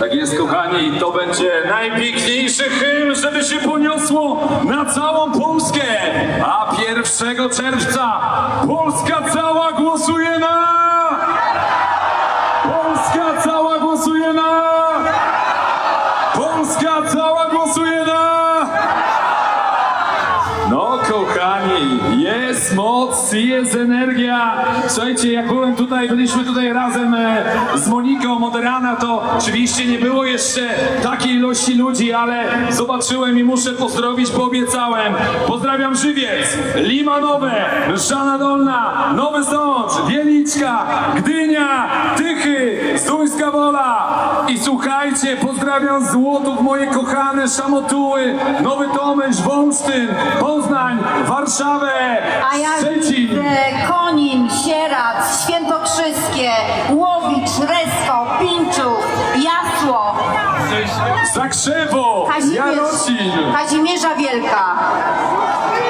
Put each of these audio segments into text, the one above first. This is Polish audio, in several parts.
Tak jest, kochani, to będzie najpiękniejszy hymn, żeby się poniosło na całą Polskę. A 1 czerwca Polska cała głosuje na... Polska cała głosuje na... Polska cała głosuje na... No, kochani, jest moc, jest energia. Słuchajcie, jak byłem tutaj, byliśmy tutaj razem e, z Moniką Moderana, to oczywiście nie było jeszcze takiej ilości ludzi, ale zobaczyłem i muszę pozdrowić, bo obiecałem. Pozdrawiam Żywiec, Limanowe, Mszana Dolna, Nowy Sącz, Wieliczka, Gdynia, Tychy, Zduńska Wola. I słuchajcie, pozdrawiam z Złotów moje kochane Szamotuły, Nowy Tomyśl, Wolsztyn, Poznań, Warszawę, A ja Szczecin. widzę Konin, Sieradz, Świętokrzyskie, Łowicz, Resko, Pińczów, Jasło, Zakrzewo, Jarocin. Kazimierza Wielka,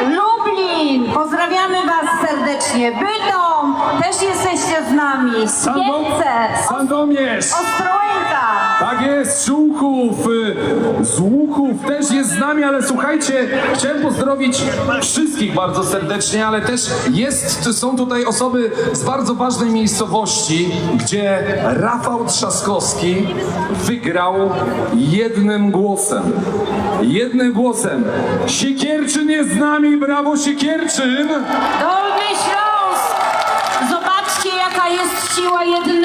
Lublin, pozdrawiamy Was serdecznie, Bytom, też jesteście z nami, Sandom- Sandomierz. Ostrołęka, Y, z Łuchów też jest z nami, ale słuchajcie, chciałem pozdrowić wszystkich bardzo serdecznie, ale też jest, są tutaj osoby z bardzo ważnej miejscowości, gdzie Rafał Trzaskowski wygrał jednym głosem. Jednym głosem. Siekierczyn jest z nami, brawo Siekierczyn! Dolny Śląsk! Zobaczcie, jaka jest siła jednego,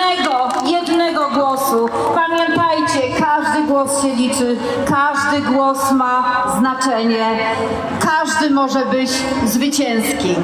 liczy, każdy głos ma znaczenie, każdy może być zwycięski.